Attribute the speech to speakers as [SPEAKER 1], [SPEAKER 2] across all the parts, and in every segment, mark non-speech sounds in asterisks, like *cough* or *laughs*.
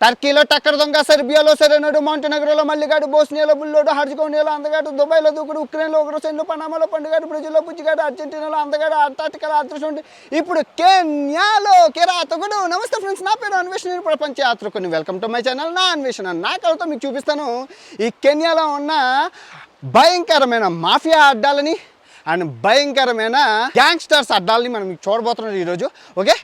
[SPEAKER 1] టర్కీలో టక్కర్ దొంగ సెర్బియాలో సెరెనోడు మాంటెనగరోలో మల్లిగాడు బోస్నియాలో బుల్లోడు హర్జగోనియాలో అందగాడు దుబాయ్లో దూకుడు ఉక్రెయిన్లో ఒకరోజు పనామాలో పండుగాడు బ్రెజిల్లో బుజ్జిగాడు అర్జెంటీనాలో అందగాడు అంటార్టికాలో అదృష్టం ఇప్పుడు కెన్యాలో కిరాతకుడు. నమస్తే ఫ్రెండ్స్ నా పేరు అన్వేషణ ప్రపంచ యాత్రకుని. వెల్కమ్ టు మై ఛానల్ నా అన్వేషణ నా కళతో మీకు చూపిస్తాను. ఈ కెన్యాలో ఉన్న భయంకరమైన మాఫియా అడ్డాలని అండ్ భయంకరమైన గ్యాంగ్స్టర్స్ అడ్డాలని మనం చూడబోతున్నాం ఈరోజు. ఓకే?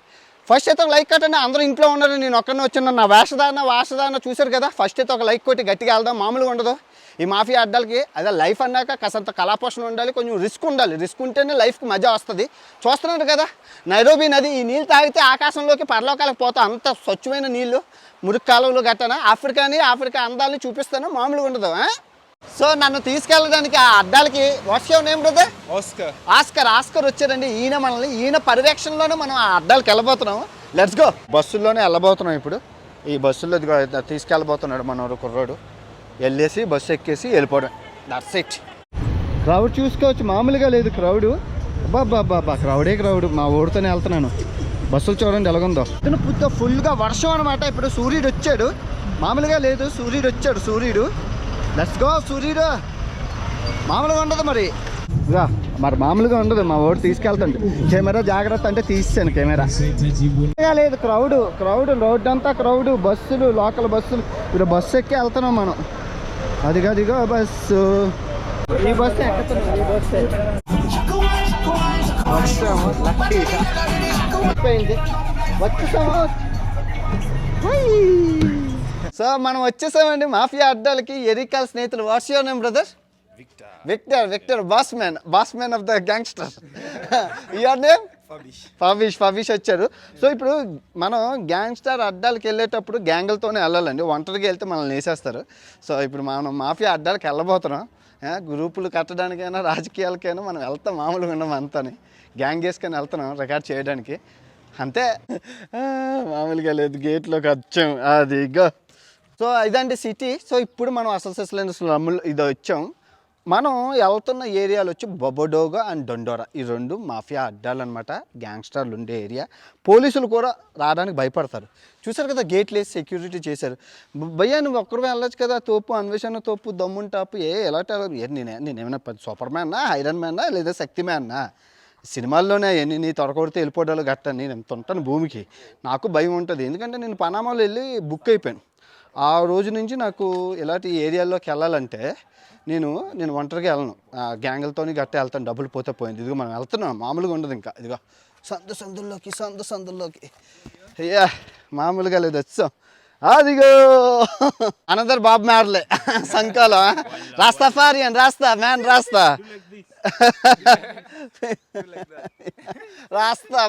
[SPEAKER 1] ఫస్ట్ అయితే ఒక లైక్ కట్టండి అందరూ ఇంట్లో ఉన్నారు నేను ఒక్కనే వచ్చిన. నా వేషధారణ వాసధారణ చూశారు కదా ఫస్ట్ అయితే ఒక లైక్ కొట్టి గట్టిగా వెళ్దాం మామూలుగా ఉండదు. ఈ మాఫియా అడ్డాలకి అదే లైఫ్ అన్నాక కాసంత కళాపోషణ ఉండాలి కొంచెం రిస్క్ ఉండాలి. రిస్క్ ఉంటేనే లైఫ్కి మజా వస్తుంది. చూస్తున్నారు కదా నైరోబీ నది ఈ నీళ్ళు తాగితే ఆకాశంలోకి పరలోకాలకు పోతా అంత స్వచ్ఛమైన నీళ్ళు మురికి కాలువలు గట్టన? ఆఫ్రికాని ఆఫ్రికా అందాలని చూపిస్తాను? మామూలుగా ఉండదు సో నన్ను తీసుకెళ్ళడానికి ఆ అడ్డాలకి వర్షం ఏం బ్రదర్
[SPEAKER 2] Oscar.
[SPEAKER 1] ఆస్కర్ ఆస్కర్ వచ్చారండి. ఈయన మనల్ని ఈయన పర్యవేక్షణలోనే మనం ఆ అడ్డాలకు వెళ్ళబోతున్నాం. లెట్స్ గో బస్సుల్లోనే వెళ్ళబోతున్నాం ఇప్పుడు. ఈ బస్సుల్లో తీసుకెళ్ళబోతున్నాడు మనోడు కుర్రోడు. వెళ్ళేసి బస్సు ఎక్కేసి వెళ్ళిపోవడం. దట్స్ ఇట్ క్రౌడ్ చూసుకోవచ్చు. మామూలుగా లేదు క్రౌడ్ బాబా క్రౌడే క్రౌడ్ మా ఊరితోనే వెళ్తున్నాను. బస్సులు చూడండి ఎలాగుందో. ఇతను పుత్త ఫుల్గా వర్షం అనమాట ఇప్పుడు సూర్యుడు వచ్చాడు. మామూలుగా లేదు సూర్యుడు వచ్చాడు సూర్యుడు. లెట్స్ గో సూర్యుడు మామూలుగా ఉండదు మరి. ఇదిగో, మరి మామూలుగా ఉండదు మా ఓడి తీసుకెళ్తాండి. కెమెరా జాగ్రత్త అంటే తీసాను కెమెరా. లేదు క్రౌడ్ క్రౌడ్ రోడ్ అంతా క్రౌడ్ బస్సులు లోకల్ బస్సులు. ఇప్పుడు బస్సు ఎక్కి వెళ్తున్నాం మనం. అదిగా అదిగో బస్సు. ఈ బస్సు ఎక్కుతున్నాం ఈ బస్సు. వచ్చాము లక్కీగా వచ్చేసాము. సో మనం వచ్చేసామండి మాఫియా అడ్డాలకి ఎరికాల్ స్నేహితులు. What's your name brother. Victor Victor boss man boss man of the gangster your name. ఫవిష్ ఫవిష్ వచ్చారు. సో ఇప్పుడు మనం గ్యాంగ్స్టర్ అడ్డాలకు వెళ్ళేటప్పుడు గ్యాంగులతోనే వెళ్ళాలండి. ఒంటరిగా వెళ్తే మనల్ని వేసేస్తారు. సో ఇప్పుడు మనం మాఫియా అడ్డాలకు వెళ్ళబోతున్నాం. గ్రూపులు కట్టడానికైనా రాజకీయాలకైనా మనం వెళ్తాం మామూలుగా ఉన్నాం అంతని. గ్యాంగ్ వేసుకొని వెళ్తున్నాం రికార్డ్ చేయడానికి. అంతే. మామూలుగా లేదు. గేట్లోకి వచ్చాం. అది ఇగో సో ఇదండి సిటీ. సో ఇప్పుడు మనం అసలు సిసలైన స్లమ్లు ఇది వచ్చాం. మనం వెళ్తున్న ఏరియాలు వచ్చి బొబడోగా అండ్ డొండోరా. ఈ రెండు మాఫియా అడ్డాలు అనమాట గ్యాంగ్స్టర్లు ఉండే ఏరియా. పోలీసులు కూడా రావడానికి భయపడతారు. చూసారు కదా గేట్లు వేసి సెక్యూరిటీ చేశారు. బ- భయ్యా నువ్వు ఒక్కరు వెళ్ళొచ్చు కదా తోపు అన్వేషణ తోపు దమ్మున్ టాపు ఏ ఎలా ఏ నేనే నేనేమైనా సూపర్ మ్యాన్నా ఐరన్ మ్యాన్నా లేదా శక్తి మ్యాన్నా సినిమాల్లోనే ఎన్ని నీ తొడకొడితే వెళ్ళిపోవడాలు గట్ట నేను ఎంత ఉంటాను భూమికి. నాకు భయం ఉంటుంది. ఎందుకంటే నేను పనామాలో వెళ్ళి బుక్ అయిపోయాను. ఆ రోజు నుంచి నాకు ఇలాంటి ఏరియాల్లోకి వెళ్ళాలంటే నేను నేను ఒంటరిగా వెళ్ళను. ఆ గ్యాంగులతోని గట్ట వెళ్తాను. డబ్బులు పోతే పోయింది. ఇదిగో మనం వెళ్తున్నాం. మామూలుగా ఉండదు ఇంకా. ఇదిగో. సందు సందుల్లోకి సందు సందుల్లోకి. అయ్యా మామూలుగా లేదు. వచ్చాం. అదిగో. అనదర్ బాబ్ మేడలే సంకాలం రాస్తా ఫారియన్ రాస్తా మ్యాన్ రాస్తా. రాస్తా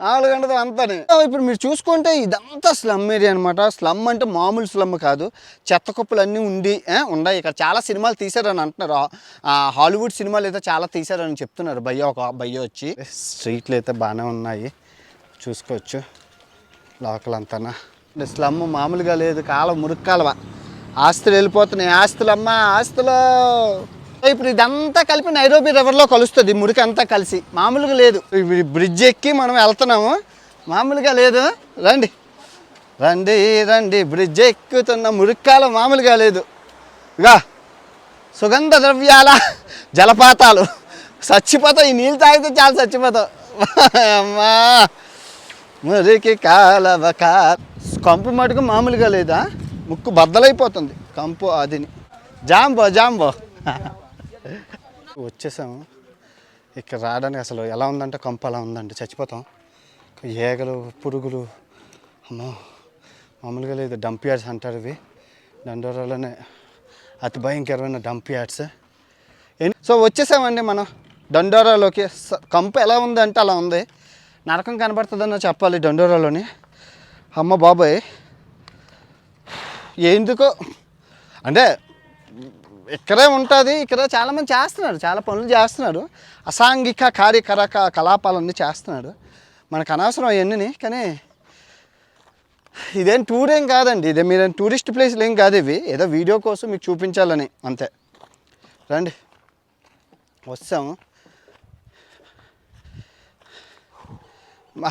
[SPEAKER 1] మామూలుగా ఉండదు అంతని. ఇప్పుడు మీరు చూసుకుంటే ఇదంతా స్లమ్ ఏరియా అనమాట స్లమ్ అంటే మామూలు స్లమ్ కాదు. చెత్త కుప్పలు అన్నీ ఉండి ఉన్నాయి. ఇక్కడ చాలా సినిమాలు తీశారని అంటున్నారు. హాలీవుడ్ సినిమాలు అయితే చాలా తీశారని చెప్తున్నారు. భయ్య ఒక భయ్య వచ్చి. స్ట్రీట్లు అయితే బాగానే ఉన్నాయి. చూసుకోవచ్చు. లోకల్ అంతానా స్లమ్ మామూలుగా లేదు కాలం మురుగు ఆస్తులు వెళ్ళిపోతున్నాయి. ఆస్తులమ్మ ఆస్తులు. ఇప్పుడు ఇదంతా కలిపి నైరోబీ రివర్లో కలుస్తుంది మురికి అంతా కలిసి. మామూలుగా లేదు. బ్రిడ్జ్ ఎక్కి మనం వెళ్తున్నాము. మామూలుగా లేదు. రండి. రండి రండి. బ్రిడ్జ్ ఎక్కుతున్న మురిక్కాలు మామూలుగా లేదు. ఇగా సుగంధ ద్రవ్యాల జలపాతాలు. చచ్చిపోతావు ఈ నీళ్ళు తాగితే చాలా చచ్చిపోతావు. అమ్మా. మురికి కాలవక కంపు మటుకు మామూలుగా లేదా? ముక్కు బద్దలైపోతుంది. కంపు అదిని. జాంబో జాంబో వచ్చేసాము. ఇక్కడ రావడానికి అసలు ఎలా ఉందంటే కంపు అలా ఉందండి. చచ్చిపోతాం. ఏగలు పురుగులు. అమ్మో. మామూలుగా లేదు. డంప్ యార్డ్స్ అంటారు ఇవి. దండోరాలోనే. అతి భయంకరమైన డంప్ యార్డ్స్. సో వచ్చేసామండి మనం. దండోరాలోకి. స- కంపు ఎలా ఉందంటే అలా ఉంది. నరకం కనబడుతుందన్న చెప్పాలి దండోరాలోని. అమ్మ బాబాయ్ ఎందుకో? అంటే ఇక్కడే ఉంటుంది ఇక్కడ చాలామంది చేస్తున్నారు చాలా పనులు చేస్తున్నారు అసాంఘిక కార్యకరక కలాపాలన్నీ చేస్తున్నాడు మనకు అనవసరం అవన్నీ కానీ ఇదేం టూర్ ఏం కాదండి ఇదే మీరేం టూరిస్ట్ ప్లేస్లు ఏం కాదు ఇవి ఏదో వీడియో కోసం మీకు చూపించాలని అంతే. రండి. వస్తాము మా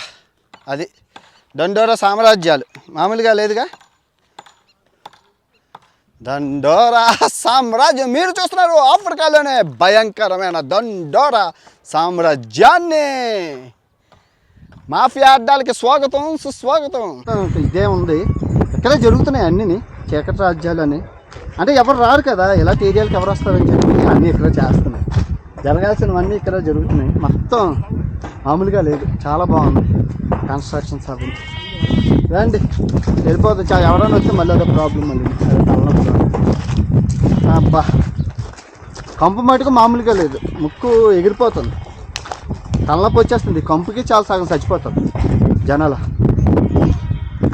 [SPEAKER 1] అది. దండోరా సామ్రాజ్యాలు. మామూలుగా లేదుగా? దండోరా సామ్రాజ్యం. మీరు చూస్తున్నారు ఆఫ్రికాలోనే భయంకరమైన దండోరా సామ్రాజ్యాన్ని. మాఫియా అడ్డాలకి స్వాగతం సుస్వాగతం. ఇదే ఉంది. ఇక్కడే జరుగుతున్నాయి అన్నీ చీకటి రాజ్యాలు అని. అంటే ఎవరు రారు కదా ఇలాంటి ఏరియాలకు ఎవరు వస్తారని చెప్పి అన్నీ ఇక్కడ చేస్తున్నాయి. జరగాల్సినవన్నీ ఇక్కడ జరుగుతున్నాయి. మొత్తం మామూలుగా లేదు. చాలా బాగుంది. కన్స్ట్రక్షన్ సగం రండి. వెళ్ళిపోతుంది చా ఎవరైనా వస్తే మళ్ళీ అదే ప్రాబ్లం మళ్ళీ. అబ్బా. కంపు మటుకు మామూలుగా లేదు. ముక్కు ఎగిరిపోతుంది. తలనొప్పి వచ్చేస్తుంది. కంపుకి చాలా సగం చచ్చిపోతుంది జనాలు.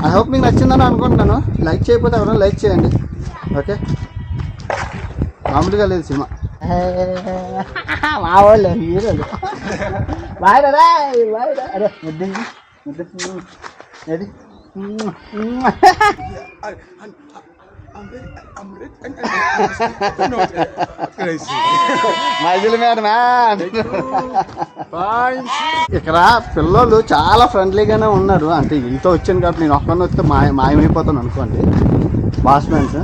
[SPEAKER 1] ఐ హోప్ మీకు నచ్చిందని అనుకుంటున్నాను. లైక్ చేయకపోతే ఎవరైనా లైక్ చేయండి. ఓకే మామూలుగా లేదు సినిమా. *laughs* మా వాళ్ళు హీరోలు. రా బాయ్ రా అరే ముద్దు ముద్దు ఏది మైజిల్ మ్యాన్ మ్యాన్ ఇక్కడ పిల్లలు చాలా ఫ్రెండ్లీగానే ఉన్నారు. అంటే ఇంత వచ్చాను కాబట్టి నేను ఒక్కడిని వస్తే మాయ మాయమైపోతాను అనుకోండి. Boss mans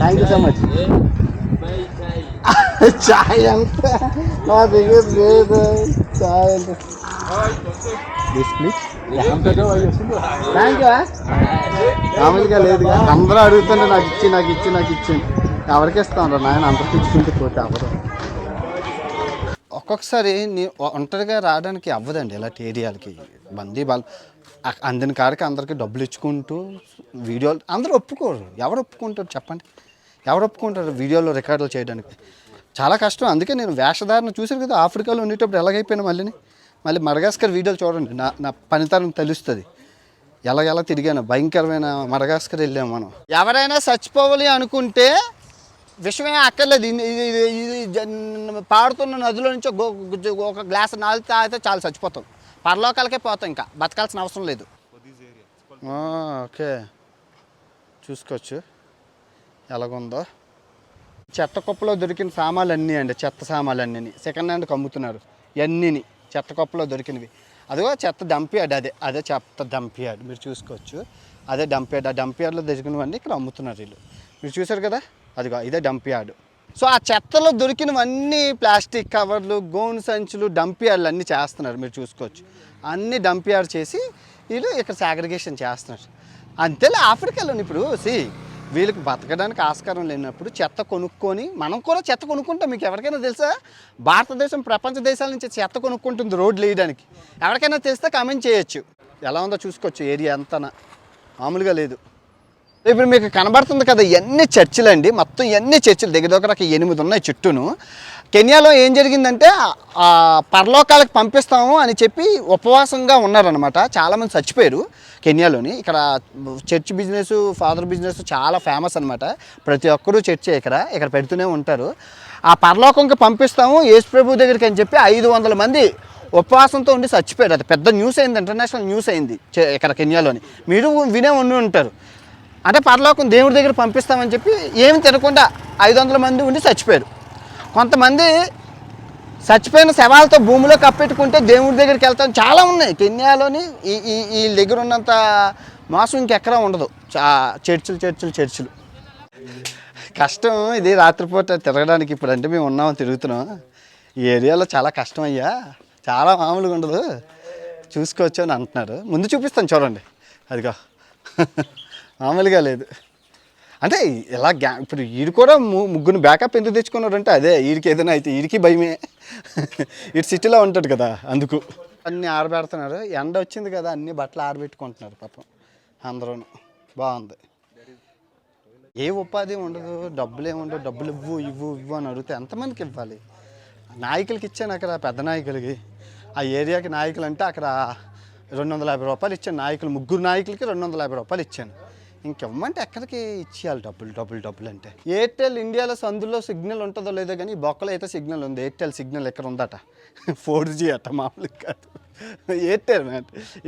[SPEAKER 1] thank you so much చాయ్ అంత నా దగ్గర లేదు చాయ్ అంత మామూలుగా లేదుగా అందరూ అడుగుతుంటే నాకు ఇచ్చి నాకు ఇచ్చి నాకు ఇచ్చింది ఎవరికి ఇస్తాను నాయన అందరికి ఇచ్చుకుంటే పోతే అవ్వదు ఒక్కొక్కసారి నీ ఒంటరిగా రావడానికి అవ్వదండి ఇలాంటి ఏరియాలకి బందీ బాల్ అందిన కాడికి అందరికి డబ్బులు ఇచ్చుకుంటూ వీడియోలు అందరూ ఒప్పుకోరు. ఎవరు ఒప్పుకుంటారు చెప్పండి? ఎవరు ఒప్పుకుంటారు వీడియోలో రికార్డులు చేయడానికి? చాలా కష్టం. అందుకే నేను వేషధారణ చూసాను కదా ఆఫ్రికాలో ఉండేటప్పుడు ఎలాగైపోయినా మళ్ళీని. మళ్ళీ మడగాస్కర్ వీడియోలు చూడండి. నా నా పనితనం తెలుస్తుంది. ఎలా ఎలా తిరిగాను భయంకరమైన మడగాస్కర్ వెళ్ళాము మనం. ఎవరైనా చచ్చిపోవాలి అనుకుంటే విషమే అక్కర్లేదు. ఇది పాడుతున్న నదిలో నుంచి ఒక గ్లాస్ నాలు తాగితే చాలా చచ్చిపోతాం. పరలోకాలకే పోతాం ఇంకా. బతకాల్సిన అవసరం లేదు. ఓకే. చూసుకోవచ్చు. ఎలాగుందో. చెత్త కుప్పలో దొరికిన సామాన్లు అన్నీ అండి చెత్త సామాన్లు అన్నీ సెకండ్ హ్యాండ్కి అమ్ముతున్నారు ఇవన్నీని చెత్త కుప్పలో దొరికినవి. అదిగో చెత్త డంప్యార్డ్ అదే అదే చెత్త డంపియాడ్ మీరు చూసుకోవచ్చు. అదే డంపియాడ్ ఆ డంపియాడ్లో దొరికినవన్నీ ఇక్కడ అమ్ముతున్నారు వీళ్ళు. మీరు చూసారు కదా? అదిగో ఇదే డంపియార్డ్ సో ఆ చెత్తలో దొరికినవన్నీ ప్లాస్టిక్ కవర్లు గోను సంచులు డంపియార్డ్లు అన్నీ చేస్తున్నారు. మీరు చూసుకోవచ్చు. అన్నీ డంపియార్డ్ చేసి వీళ్ళు ఇక్కడ సాగ్రిగేషన్ చేస్తున్నారు. అంతేలే ఆఫ్రికాలోని ఇప్పుడు సి వీళ్ళకి బతకడానికి ఆస్కారం లేనప్పుడు చెత్త కొనుక్కొని మనం కూడా చెత్త కొనుక్కుంటాం. మీకు ఎవరికైనా తెలుసా? భారతదేశం ప్రపంచ దేశాల నుంచి చెత్త కొనుక్కుంటుంది రోడ్లు వేయడానికి. ఎవరికైనా తెలిస్తే కామెంట్ చేయొచ్చు. ఎలా ఉందో చూసుకోవచ్చు. ఏరియా అంతా మామూలుగా లేదు. ఇప్పుడు మీకు కనబడుతుంది కదా ఇవన్నీ చర్చిలు అండి మొత్తం ఇవన్నీ చర్చిలు. దగ్గర దగ్గర ఒక ఎనిమిది ఉన్నాయి చుట్టూను. కెన్యాలో ఏం జరిగిందంటే ఆ పరలోకాలకు పంపిస్తాము అని చెప్పి ఉపవాసంగా ఉన్నారనమాట చాలామంది చచ్చిపోయారు కెన్యాలోని. ఇక్కడ చర్చ్ బిజినెస్ ఫాదర్ బిజినెస్ చాలా ఫేమస్ అనమాట ప్రతి ఒక్కరూ చర్చే ఇక్కడ ఇక్కడ పెడుతూనే ఉంటారు. ఆ పరలోకంకి పంపిస్తాము యేసు ప్రభు దగ్గరికి అని చెప్పి ఐదు వందల మంది ఉపవాసంతో ఉండి చచ్చిపోయారు. అది పెద్ద న్యూస్ అయింది ఇంటర్నేషనల్ న్యూస్ అయింది ఇక్కడ కెన్యాలోని. మీరు వినే ఉండి ఉంటారు. అంటే పరలోకం దేవుడి దగ్గర పంపిస్తామని చెప్పి ఏమి తినకుండా ఐదు వందల మంది ఉండి చచ్చిపోయారు. కొంతమంది చచ్చిపోయిన శవాలతో భూమిలో కప్పెట్టుకుంటే దేవుడి దగ్గరికి వెళ్తాం. చాలా ఉన్నాయి. కెన్యాలోని ఈ ఈ వీళ్ళ దగ్గర ఉన్నంత మాసం ఇంకెక్కడా ఉండదు. చా చర్చిలు చర్చిలు చర్చిలు. కష్టం. ఇది రాత్రిపూట తిరగడానికి ఇప్పుడు అంటే మేము ఉన్నాం తిరుగుతున్నాం. ఈ ఏరియాలో చాలా కష్టం అయ్యా. చాలా మామూలుగా ఉండదు. చూసుకోవచ్చు అని అంటున్నారు. ముందు చూపిస్తాను చూడండి. అదిగో. మామూలుగా లేదు. అంటే ఇలా గ్యా ఇప్పుడు వీడు కూడా ము- ముగ్గురు బ్యాకప్ ఎందుకు తెచ్చుకున్నారంటే అదే వీడికి ఏదైనా అయితే వీడికి భయమే. *laughs* ఇటు సిటీలో ఉంటాడు కదా అందుకు. అన్నీ ఆరబెడుతున్నారు. ఎండ వచ్చింది కదా అన్ని బట్టలు ఆరబెట్టుకుంటున్నారు పాపం అందరూ బాగుంది. ఏ ఉపాధి ఉండదు డబ్బులు ఏముండవు డబ్బులు ఇవ్వు ఇవ్వు ఇవ్వు అని అడిగితే ఎంతమందికి ఇవ్వాలి? నాయకులకి ఇచ్చాను అక్కడ పెద్ద నాయకులకి. ఆ ఏరియాకి నాయకులు అంటే అక్కడ రెండు వందల యాభై రూపాయలు ఇచ్చాను. నాయకులు ముగ్గురు నాయకులకి రెండు వందల యాభై రూపాయలు ఇచ్చాను. ఇంకెమ్మంటే ఎక్కడికి ఇచ్చేయాలి డబ్బులు డబ్బులు డబ్బులు అంటే. ఎయిర్టెల్ ఇండియాలో సందులో సిగ్నల్ ఉంటుందో లేదో కానీ బొక్కలో అయితే సిగ్నల్ ఉంది. ఎయిర్టెల్ సిగ్నల్ ఎక్కడ ఉందట? *laughs* ఫోర్ జీ అట మామూలుగా కాదు. Airtel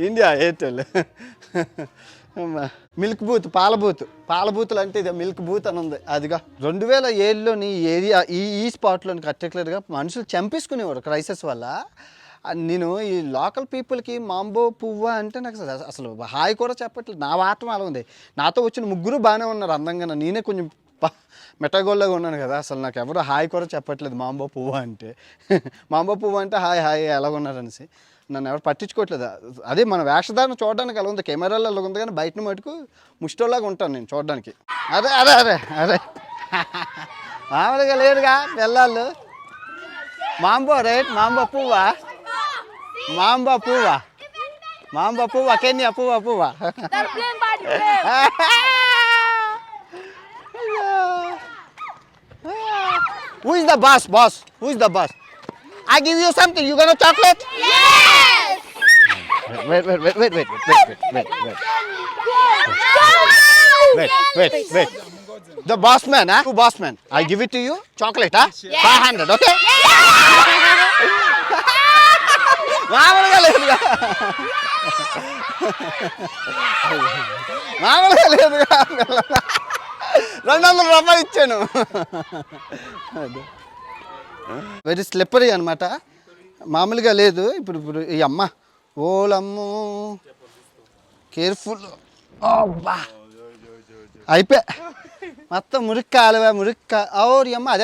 [SPEAKER 1] India Airtel milk booth పాల బూత్ పాల బూతులు అంటే ఇది మిల్క్ బూత్ అని ఉంది. అదిగా రెండు వేల ఏడులోని ఏరియా ఈ ఈ స్పాట్లోని పర్టికులర్గా మనుషులు చంపేసుకునేవాడు క్రైసిస్ వల్ల. నేను ఈ లోకల్ పీపుల్కి మాంబో పువ్వు అంటే నాకు అసలు- హాయ్ కూడా చెప్పట్లేదు. నా వాటం అలా ఉంది. నాతో వచ్చిన ముగ్గురు బాగానే ఉన్నారు అందంగా. నేనే కొంచెం ప- ఉన్నాను కదా. అసలు నాకు ఎవరు హాయ్ కూడా చెప్పట్లేదు మాంబో పువ్వు అంటే. *laughs* మాంబో పువ్వు అంటే హాయ్ హాయ్ ఎలా ఉన్నారనేసి. నన్ను ఎవరు పట్టించుకోవట్లేదు అదే మన వేషధారణ చూడడానికి అలా ఉంది? కెమెరాలో అలా ఉంది? కానీ బయట మటుకు ముష్టోలాగా ఉంటాను నేను చూడడానికి. అరే అరే అరే అరే *laughs* మామూలుగా లేరుగా పిల్లలు మాంబో రైట్? మాంబో పువ్వా? மாம்பா பூவா மாம்பா
[SPEAKER 2] பூவா கென்யா பூவா பூவா
[SPEAKER 1] Who is the boss, boss? Who is the boss? I give you something. You gonna chocolate?
[SPEAKER 2] Yes.
[SPEAKER 1] Wait, wait, wait, wait, wait, wait, wait, wait, wait. Wait, wait, wait. The boss man, huh? Two boss man. I give it to you. Chocolate, huh? Yes. 500, okay? Yes. మామూలుగా లేదుగా. మామూలుగా లేదుగా. రెండు వందల రూపాయలు ఇచ్చాను. Very slippery అనమాట మామూలుగా లేదు. ఇప్పుడు ఇప్పుడు ఈ అమ్మ ఓలమ్ము కేర్ఫుల్ బా అయిపోయా. మొత్తం మురిక్క. మురిక్క ఓరి అమ్మ అది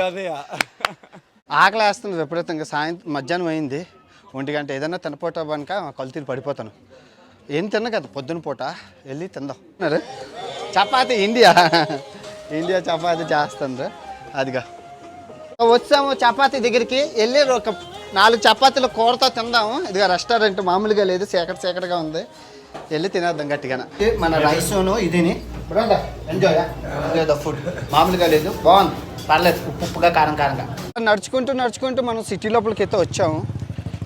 [SPEAKER 3] and
[SPEAKER 1] ఆకలి వేస్తుంది విపరీతంగా సాయంత్రం మధ్యాహ్నం అయింది. ఒంటి గంట ఏదైనా తినపోటా కనుక కొలతీలు పడిపోతాను. ఏం తిన్న కదా పొద్దున పూట. వెళ్ళి తిందాం. అన్నారు. చపాతి ఇండియా. ఇండియా చపాతి చేస్తుంది అదిగా. వచ్చాము చపాతి దగ్గరికి. వెళ్ళి ఒక నాలుగు చపాతీలు కూరతో తిందాము. ఇదిగా రెస్టారెంట్ మామూలుగా లేదు. సేకర చీకటిగా ఉంది. వెళ్ళి తినేద్దాం గట్టిగాన. మన రైస్ను ఇదిని. ఎంజాయ్ ఎంజాయ్ ద ఫుడ్ మామూలుగా లేదు. బాగుంది. పర్లేదు. ఉప్పు ఉప్పుగా కారం కారంగా. నడుచుకుంటూ నడుచుకుంటూ మనం సిటీ లోపలికి అయితే వచ్చాము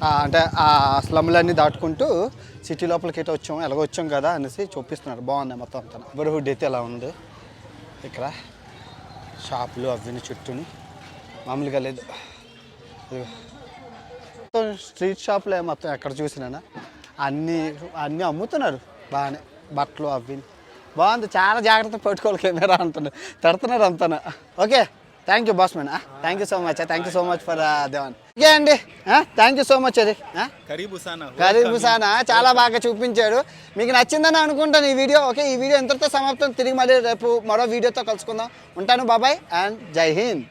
[SPEAKER 1] అంటే ఆ స్లమ్లన్నీ దాటుకుంటూ సిటీ లోపలికి అయితే వచ్చాము ఎలాగో వచ్చాం కదా అనేసి చూపిస్తున్నారు. బాగుంది మొత్తం అంతా. నైబర్హుడ్ అయితే ఎలా ఉంది? ఇక్కడ షాపులు అవిని చుట్టూని. మామూలుగా లేదు. స్ట్రీట్ షాప్లో మొత్తం ఎక్కడ చూసినా. అన్నీ అన్నీ అమ్ముతున్నారు. బాగానే. బట్టలు అవి బాగుంది చాలా జాగ్రత్త పెట్టుకోవాలి కెమెరా అంటున్నారు తిడుతున్నారు అంతా okay thank you boss man thank you so much thank you so much for Devan okay అండి థ్యాంక్ యూ సో మచ్ అది
[SPEAKER 3] Karibu sana.
[SPEAKER 1] కరీబు సానా చాలా బాగా చూపించాడు. మీకు నచ్చిందని అనుకుంటాను ఈ వీడియో. ఓకే ఈ వీడియో ఎంతతో సమాప్తం? తిరిగి మళ్ళీ రేపు మరో వీడియోతో కలుసుకుందాం. ఉంటాను బాబాయ్ అండ్ జై హింద్